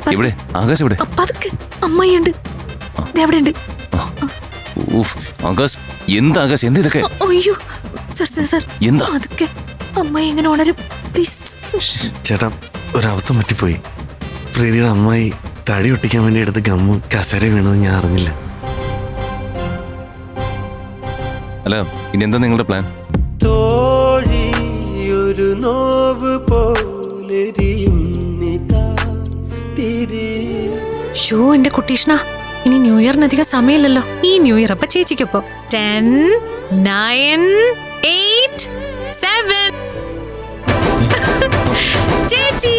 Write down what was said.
Sir. എവിടെ? ആകാശ് ഇവിടെ പതുക്കെ. അമ്മയുണ്ട് എവിടെ ഉണ്ട് ആകാശ് എന്താ ആകാശ്? എന്താ ഇതൊക്കെ? അയ്യോ. Sir sir sir. എന്താ? അതൊക്കെ അമ്മ എങ്ങനെ ഉണരും. പ്ലീസ്. ചേട്ടാ ഒരബദ്ധം പറ്റിപ്പോയി. പ്രീതിയുടെ അമ്മായി തടി ഒട്ടിക്കാൻ വേണ്ടി എടുത്ത ഗമ്മ് കസര വീണത് ഞാൻ അറിഞ്ഞില്ല. അല്ല ഇനി എന്താ നിങ്ങളുടെ പ്ലാൻ? തോഴി ഒരു നോവ് പോലെരിയും ഷോ എന്റെ കുട്ടീഷ്ണ. ഇനി ന്യൂ ഇയറിന് അധികം സമയമില്ലല്ലോ. ഈ ന്യൂ ഇയർ അപ്പൊ ചേച്ചിക്കൊപ്പം. Ten nine eight seven. ചേച്ചി!